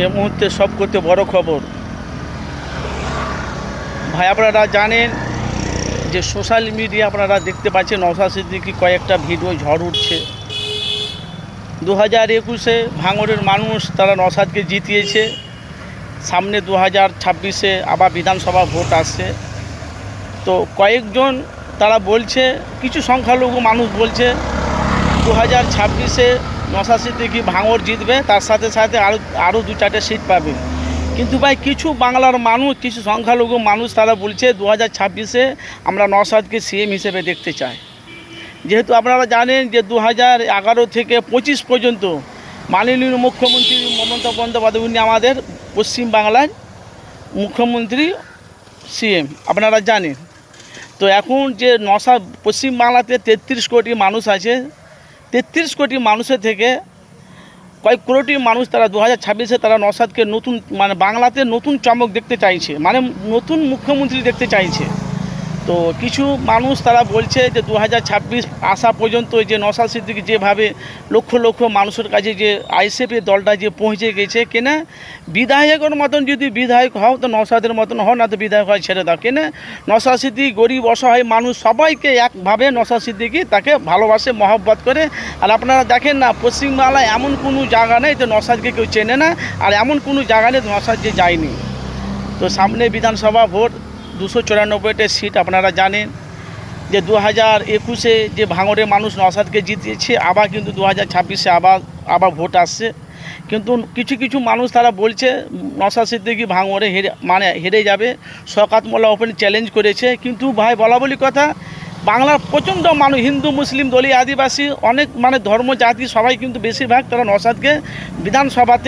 এই মুহূর্তে সব করতে বড় খবর। ভাই, আপনারা জানেন যে সোশ্যাল মিডিয়া আপনারা দেখতে পাচ্ছেন, নওশাদ সিদ্দিকি কয়েকটা ভিডিও ঝড় উঠছে। দু হাজার একুশে ভাঙড়ের মানুষ তারা নওশাদকে জিতিয়েছে। সামনে দু হাজার ছাব্বিশে আবার বিধানসভা ভোট আসছে। তো কয়েকজন তারা বলছে, কিছু সংখ্যালঘু মানুষ বলছে দু হাজার ছাব্বিশে নশা সিদ্দিকি ভাঙর জিতবে, তার সাথে সাথে আরও আরও দু চারটে সিট পাবে। কিন্তু ভাই, কিছু বাংলার মানুষ, কিছু সংখ্যালঘু মানুষ তারা বলছে দু হাজার ছাব্বিশে আমরা নসাদকে সিএম হিসেবে দেখতে চাই। যেহেতু আপনারা জানেন যে দু হাজার এগারো থেকে পঁচিশ পর্যন্ত মাননীয় মুখ্যমন্ত্রী মমতা বন্দ্যোপাধ্যায়, উনি আমাদের পশ্চিমবাংলার মুখ্যমন্ত্রী সিএম আপনারা জানেন। তো এখন যে নশা পশ্চিমবাংলাতে তেত্রিশ কোটি মানুষ আছে তেত্রিশ কোটি মানুষের থেকে কয়েক কোটি মানুষ তারা দু হাজার ছাব্বিশে তারা নসাদকে নতুন মানে বাংলাতে নতুন চমক দেখতে চাইছে মানে নতুন মুখ্যমন্ত্রী দেখতে চাইছে। তো কিছু মানুষ তারা বলছে যে দু হাজার ছাব্বিশ আসা পর্যন্ত যে নসাদ সিদ্দিকি যেভাবে লক্ষ লক্ষ মানুষের কাছে যে আইসিএফের দলটা যে পৌঁছে গেছে, কেনা? বিধায়কের মতন যদি বিধায়ক হও, তো নসাদের মতন হও না, তো বিধায়ক হয় ছেড়ে দাও। কেনা? নসাদ সিদ্দিকি গরিব, অসহায় মানুষ সবাইকে একভাবে নসাদ সিদ্দিকি তাকে ভালোবাসে, মহব্বত করে। আর আপনারা দেখেন না, পশ্চিমবাংলায় এমন কোনো জায়গা নেই তো নসাদকে কেউ চেনে না, আর এমন কোনো জায়গা নেই নসাদ যে যায়নি। তো সামনে বিধানসভা ভোট দুশো চুরানব্বইটা সিট আপনারা জানেন যে দু হাজার একুশে যে ভাঙড়ে মানুষ নসাদকে জিতিয়েছে, আবার কিন্তু দু হাজার ছাব্বিশে আবার আবার ভোট আসছে। কিন্তু কিছু কিছু মানুষ তারা বলছে নসাদ সিদ্দিকি ভাঙড়ে হেরে মানে হেরে যাবে। শকাত মোল্লা ওপেন চ্যালেঞ্জ করেছে। কিন্তু ভাই, বলা বলি কথা, বাংলার প্রচণ্ড মানুষ, হিন্দু, মুসলিম দলীয় আদিবাসী, অনেক মানে ধর্ম জাতি সবাই কিন্তু বেশিরভাগ তারা নসাদকে বিধানসভাতে